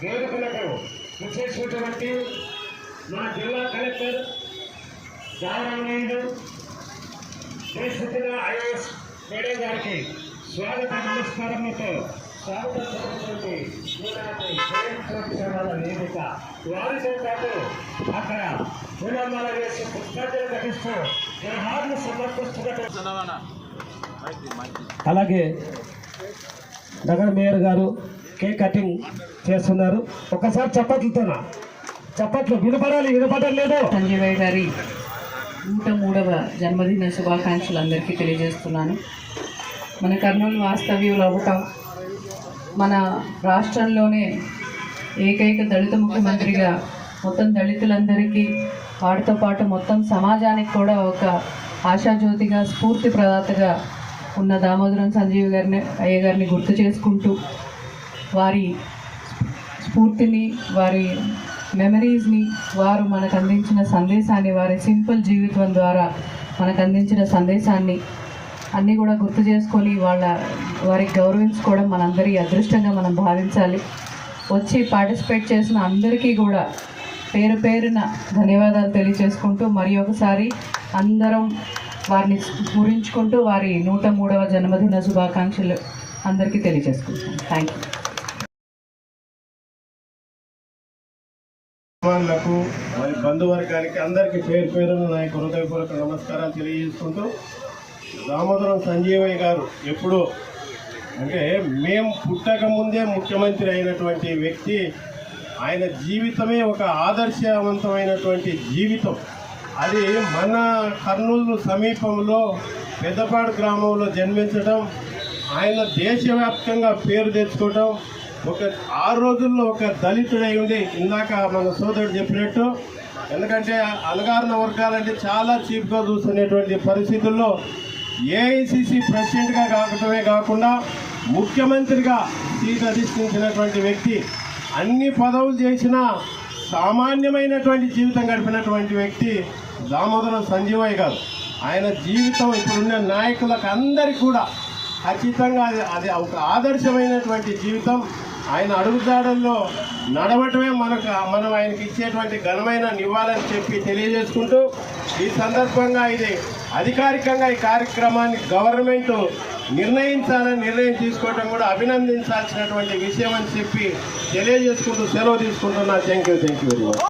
వేడుకలకు విచ్చేసినటువంటి మా జిల్లా కలెక్టర్ జావరామయ్యుడు దేశితుల ఐఏఎస్ మేడం గారికి స్వాగత నమస్కారములతో స్వాగతం చెప్పినటువంటి ఈనాటి స్వయం సంక్షేమాల వేదిక వారితో పాటు అక్కడ పూలమాల వేసి పుష్పాంజలి ఘటిస్తూ జనహార్లు సమర్పిస్తున్నటువంటి అలాగే నగర మేయర్ గారు కేక్ కటింగ్ చేస్తున్నారు. ఒకసారి చప్పట్లతోనా? చప్పట్లు వినపడాలి వినపడడం లేదు సంజయ్ గారి నూట మూడవ జన్మదిన శుభాకాంక్షలు అందరికీ తెలియజేస్తున్నాను. మన కర్నూలు వాస్తవ్యులు అవ్వటం మన రాష్ట్రంలోనే ఏకైక దళిత ముఖ్యమంత్రిగా మొత్తం దళితులందరికీ వాటితో పాటు మొత్తం సమాజానికి కూడా ఒక ఆశాజ్యోతిగా స్ఫూర్తి ప్రదాతగా ఉన్న దామోదరం సంజీవ్ గారిని అయ్య గారిని గుర్తు చేసుకుంటూ వారి స్ఫూర్తిని వారి మెమరీస్ని వారు మనకు అందించిన సందేశాన్ని వారి సింపుల్ జీవితం ద్వారా మనకు అందించిన సందేశాన్ని అన్నీ కూడా గుర్తు చేసుకొని వాళ్ళ వారికి గౌరవించుకోవడం మనందరి అదృష్టంగా మనం భావించాలి. వచ్చి పార్టిసిపేట్ చేసిన అందరికీ కూడా పేరు పేరున ధన్యవాదాలు తెలియజేసుకుంటూ మరి ఒకసారి అందరం వారిని స్మరించుకుంటూ వారి నూట మూడవ జన్మదిన శుభాకాంక్షలు అందరికీ తెలియజేసుకుంటాం థ్యాంక్ యూ అభిమానులకు వారి బంధువర్గానికి అందరికీ పేరు పేరున నా యొక్క హృదయపూర్వక నమస్కారాలు తెలియజేసుకుంటూ దామోదరం సంజీవయ్య గారు ఎప్పుడో అంటే మేము పుట్టక ముందే ముఖ్యమంత్రి అయినటువంటి వ్యక్తి ఆయన జీవితమే ఒక ఆదర్శవంతమైనటువంటి జీవితం. అది మన కర్నూలు సమీపంలో పెద్దపాడు గ్రామంలో జన్మించడం ఆయన దేశవ్యాప్తంగా పేరు తెచ్చుకోవటం ఒక ఆ రోజుల్లో ఒక దళితుడై ఉండి ఇందాక మన సోదరుడు చెప్పినట్టు ఎందుకంటే అలగారిన వర్గాలంటే చాలా చీప్గా చూస్తున్నటువంటి పరిస్థితుల్లో ఏఐసిసి ప్రెసిడెంట్గా కాకటమే కాకుండా ముఖ్యమంత్రిగా సీట్ అధిష్ఠించినటువంటి వ్యక్తి అన్ని పదవులు చేసిన సామాన్యమైనటువంటి జీవితం గడిపినటువంటి వ్యక్తి దామోదరం సంజీవయ్య గారు. ఆయన జీవితం ఇప్పుడున్న నాయకులకు అందరికీ కూడా ఖచ్చితంగా అది అది ఒక ఆదర్శమైనటువంటి జీవితం. ఆయన అడుగుజాడల్లో నడవటమే మనకు మనం ఆయనకి ఇచ్చేటువంటి ఘనమైన నివాళని చెప్పి తెలియజేసుకుంటూ ఈ సందర్భంగా ఇది అధికారికంగా ఈ కార్యక్రమాన్ని గవర్నమెంట్ నిర్ణయించాలని నిర్ణయం తీసుకోవడం కూడా అభినందించాల్సినటువంటి విషయం అని చెప్పి తెలియజేసుకుంటూ సెలవు తీసుకుంటున్నా. Thank you thank you very much.